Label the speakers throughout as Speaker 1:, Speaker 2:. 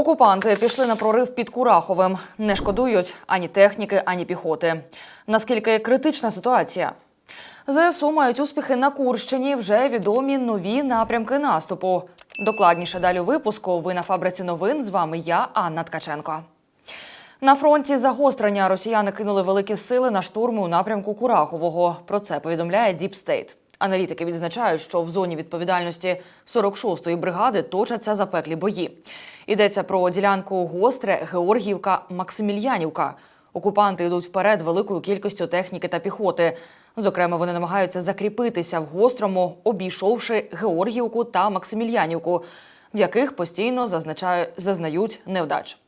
Speaker 1: Окупанти пішли на прорив під Кураховим. Не шкодують ані техніки, ані піхоти. Наскільки критична ситуація? ЗСУ мають успіхи на Курщині. Вже відомі нові напрямки наступу. Докладніше далі випуску. Ви на фабриці новин. З вами я, Анна Ткаченко. На фронті загострення росіяни кинули великі сили на штурми у напрямку Курахового. Про це повідомляє State. Аналітики відзначають, що в зоні відповідальності 46-ї бригади точаться запеклі бої. Йдеться про ділянку Гостре, Георгіївка, Максимільянівка. Окупанти йдуть вперед великою кількістю техніки та піхоти. Зокрема, вони намагаються закріпитися в гострому, обійшовши Георгіївку та Максимільянівку, в яких постійно зазнають невдач.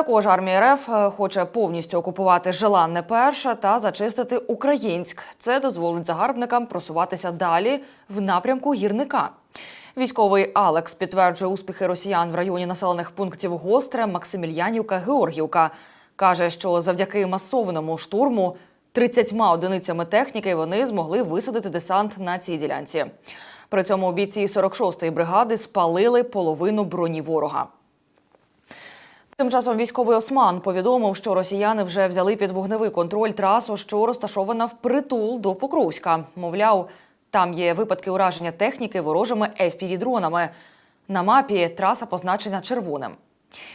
Speaker 1: Також армія РФ е, хоче повністю окупувати Желанне перше та зачистити Українськ. Це дозволить загарбникам просуватися далі в напрямку гірника. Військовий Алекс підтверджує успіхи росіян в районі населених пунктів Гостре, Максимільянівка, Георгівка. Каже, що завдяки масованому штурму 30 одиницями техніки вони змогли висадити десант на цій ділянці. При цьому бійці 46-ї бригади спалили половину броні ворога. Тим часом військовий Осман повідомив, що росіяни вже взяли під вогневий контроль трасу, що розташована впритул до Покровська. Мовляв, там є випадки ураження техніки ворожими FPV-дронами. На мапі траса позначена червоним.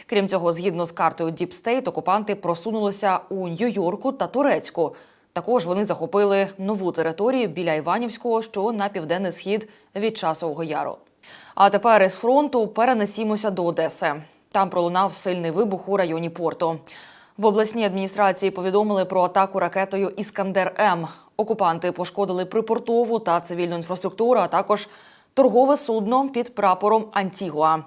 Speaker 1: Крім цього, згідно з картою State, окупанти просунулися у Нью-Йорку та Турецьку. Також вони захопили нову територію біля Іванівського, що на південний схід від часового яру. А тепер із фронту перенесімося до Одеси. Там пролунав сильний вибух у районі порту. В обласній адміністрації повідомили про атаку ракетою Іскандер М. Окупанти пошкодили припортову та цивільну інфраструктуру, а також торгове судно під прапором Антігуа.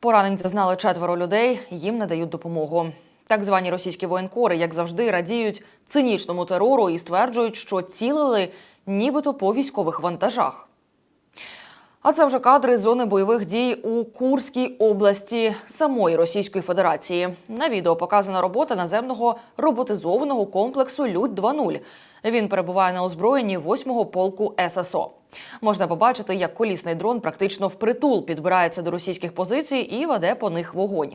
Speaker 1: Поранень зазнали четверо людей, їм надають допомогу. Так звані російські воєнкори, як завжди, радіють цинічному терору і стверджують, що цілили нібито по військових вантажах. А це вже кадри зони бойових дій у Курській області самої Російської Федерації. На відео показана робота наземного роботизованого комплексу Людь 2.0. Він перебуває на озброєнні 8-го полку ССО. Можна побачити, як колісний дрон практично впритул підбирається до російських позицій і веде по них вогонь.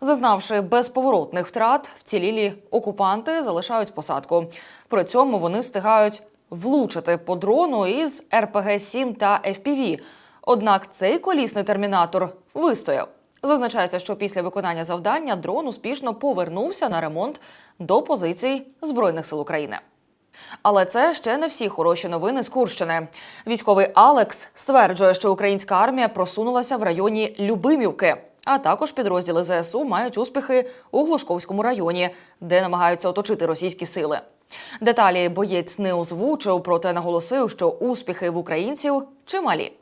Speaker 1: Зазнавши безповоротних втрат, вцілілі окупанти залишають посадку. При цьому вони встигають влучити по дрону із РПГ-7 та FPV. Однак цей колісний термінатор вистояв. Зазначається, що після виконання завдання дрон успішно повернувся на ремонт до позицій Збройних сил України. Але це ще не всі хороші новини з Курщини. Військовий Алекс стверджує, що українська армія просунулася в районі Любимівки. А також підрозділи ЗСУ мають успіхи у Глушковському районі, де намагаються оточити російські сили. Деталі боєць не озвучив, проте наголосив, що успіхи в українців чималі.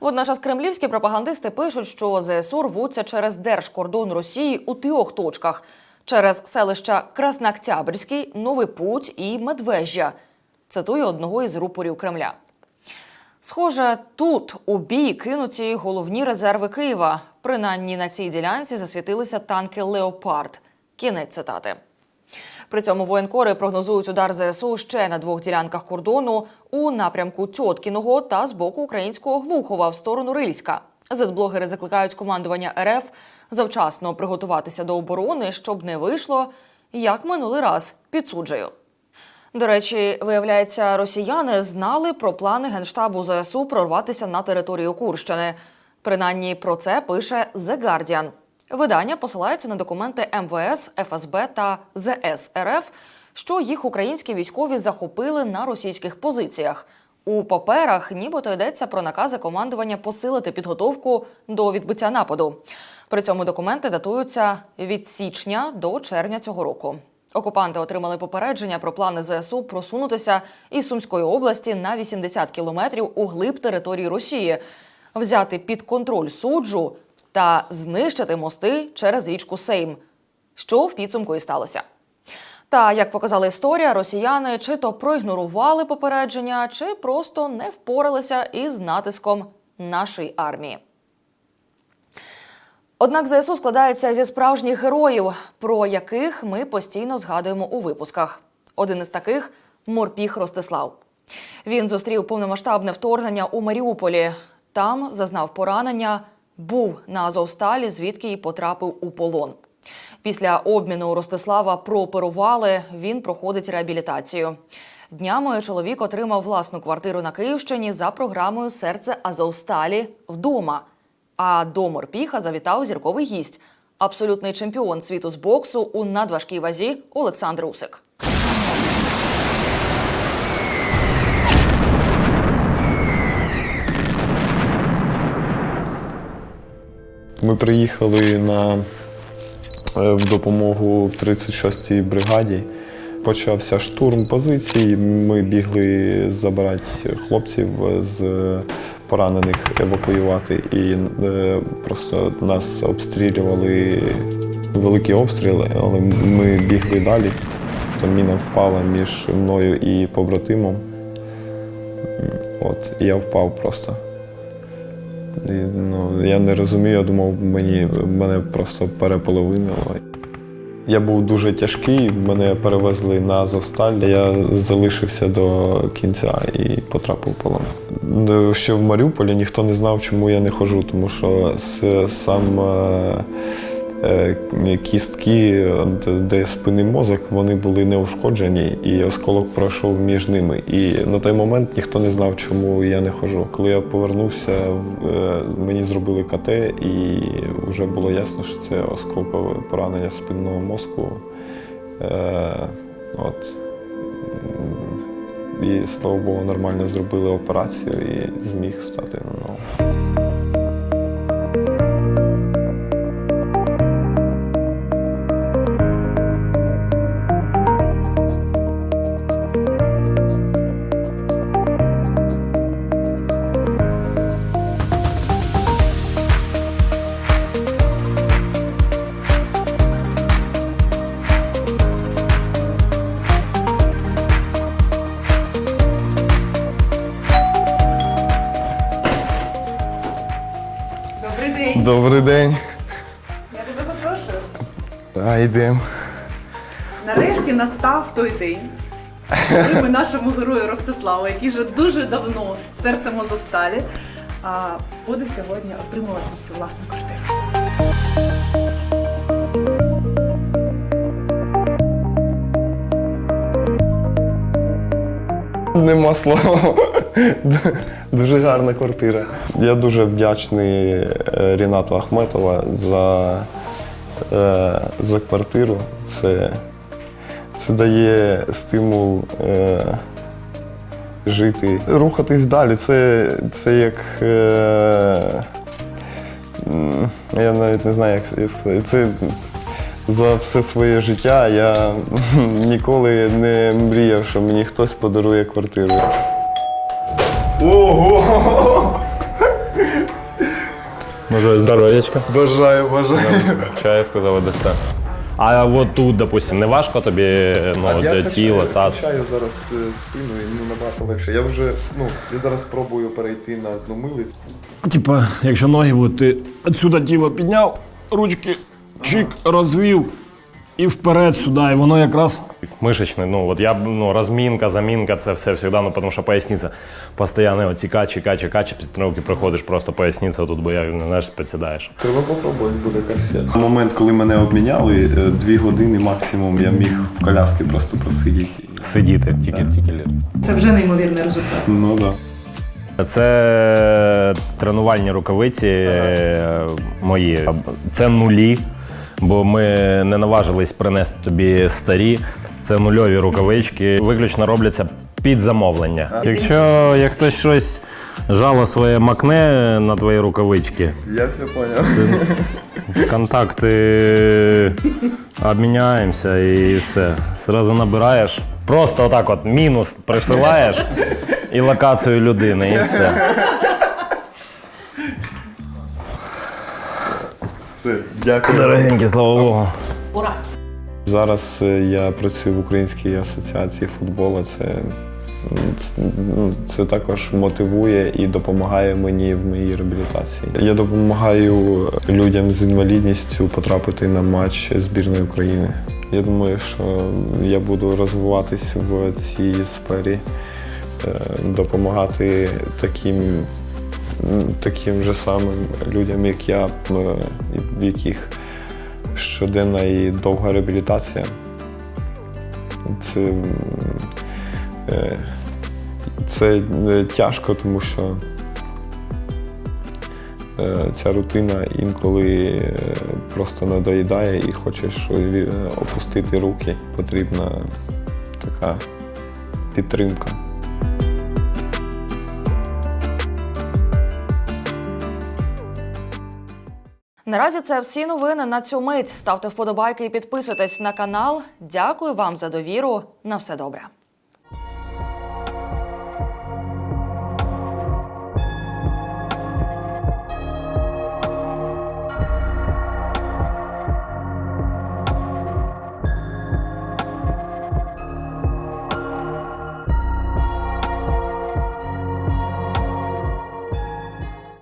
Speaker 1: Водночас кремлівські пропагандисти пишуть, що ЗСУ рвуться через держкордон Росії у трьох точках: через селища Краснооктябрьський, Новий Путь і Медвежжя. Цитую одного із рупорів Кремля. Схоже, тут у бій кинуті головні резерви Києва. Принаймні на цій ділянці засвітилися танки Леопард. Кінець цитати. При цьому воєнкори прогнозують удар ЗСУ ще на двох ділянках кордону у напрямку Тьоткіного та з боку українського Глухова в сторону Рильська. Зетблогери закликають командування РФ завчасно приготуватися до оборони, щоб не вийшло, як минулий раз підсуджую. До речі, виявляється, росіяни знали про плани генштабу ЗСУ прорватися на територію Курщини. Принаймні про це пише The Guardian. Видання посилається на документи МВС, ФСБ та ЗС РФ, що їх українські військові захопили на російських позиціях. У паперах нібито йдеться про накази командування посилити підготовку до відбиття нападу. При цьому документи датуються від січня до червня цього року. Окупанти отримали попередження про плани ЗСУ просунутися із Сумської області на 80 кілометрів у глиб території Росії, взяти під контроль суджу та знищити мости через річку Сейм, що в підсумку і сталося. Та як показала історія, росіяни чи то проігнорували попередження, чи просто не впоралися із натиском нашої армії. Однак ЗСУ складається зі справжніх героїв, про яких ми постійно згадуємо у випусках. Один із таких морпіг Ростислав. Він зустрів повномасштабне вторгнення у Маріуполі. Там зазнав поранення, Був на Азовсталі, звідки й потрапив у полон. Після обміну Ростислава прооперували. Він проходить реабілітацію. Днями чоловік отримав власну квартиру на Київщині за програмою Серце Азовсталі вдома. А до морпіха завітав зірковий гість, абсолютний чемпіон світу з боксу у надважкій вазі Олександр Усик.
Speaker 2: Ми приїхали на, е, в допомогу 36-й бригаді. Почався штурм позицій. Ми бігли забирати хлопців з поранених, евакуювати. І е, просто нас обстрілювали великі обстріли, але ми бігли далі. Міна впала між мною і побратимом. От, я впав просто. І, ну, я не розумію, я думав, мені, мене просто переполовинило. Я був дуже тяжкий, мене перевезли на Азовсталь. Я залишився до кінця і потрапив в полон. Ще в Маріуполі ніхто не знав, чому я не ходжу, тому що сам е, кістки, де спинний мозок, вони були неушкоджені, і осколок пройшов між ними. І на той момент ніхто не знав, чому я не ходжу. Коли я повернувся, е, мені зробили КТ, і вже було ясно, що це осколкове поранення спинного мозку. Е, От. І слава Богу, нормально зробили операцію і зміг стати на ногу.
Speaker 3: День.
Speaker 4: Добрий день.
Speaker 3: Я тебе запрошую.
Speaker 4: А, йдемо.
Speaker 3: Нарешті настав той день, коли ми нашому герою Ростиславу, який вже дуже давно серцем Азовсталі, а, буде сьогодні отримувати цю власну квартиру.
Speaker 4: Нема слова. Дуже гарна квартира.
Speaker 2: Я дуже вдячний е, Рінату Ахметова за, е, за квартиру. Це, це дає стимул е, жити, рухатись далі. Це, це як. Я навіть не знаю, як сказати. Це за все своє життя я ніколи не мріяв, що мені хтось подарує квартиру. Ого!
Speaker 5: Може, здоров'ячка.
Speaker 4: Бажаю, бажаю.
Speaker 5: Чаю сказали дасте. А от тут, допустим, не важко тобі ну, для тіла, таз.
Speaker 2: качаю зараз е, спину і ну, набагато легше. Я вже ну, я зараз спробую перейти на одну милицю.
Speaker 6: Типа, якщо ноги будуть, ти отсюди тіло підняв, ручки чик, розвів і вперед сюди, і воно якраз.
Speaker 5: Мишечний, ну от я ну, розмінка, замінка, це все завжди, ну тому що поясниця постійно оці качі, качі, качі, після тренування приходиш, просто поясниця тут, бо я не знаєш, присідаєш.
Speaker 2: Треба попробувати, буде корсет. Момент, коли мене обміняли, е, дві години максимум я міг в коляски просто просидіти.
Speaker 5: Сидіти тільки тільки.
Speaker 3: Це вже неймовірний результат.
Speaker 2: Ну так. Да.
Speaker 5: Це тренувальні рукавиці е, мої. Це нулі, бо ми не наважились принести тобі старі. Це нульові рукавички. Виключно робляться під замовлення. Якщо як хтось щось жало своє макне на твої рукавички,
Speaker 2: Я все поняв.
Speaker 5: контакти обміняємося і все. Зразу набираєш. Просто отак от мінус присилаєш і локацію людини, і все.
Speaker 2: Дякую.
Speaker 5: Дорогенькі, слава Богу.
Speaker 3: Ура!
Speaker 2: Зараз е, я працюю в Українській асоціації футболу. Це, ну, це також мотивує і допомагає мені в моїй реабілітації. Я допомагаю людям з інвалідністю потрапити на матч збірної України. Я думаю, що я буду розвиватись в цій сфері, е, допомагати таким таким же самим людям, як я, в яких щоденна і довга реабілітація. Це, е, це е, тяжко, тому що е, ця рутина інколи е, просто надоїдає і хочеш е, опустити руки. Потрібна така підтримка.
Speaker 1: Наразі це всі новини на цю мить. Ставте вподобайки і підписуйтесь на канал. Дякую вам за довіру. На все добре.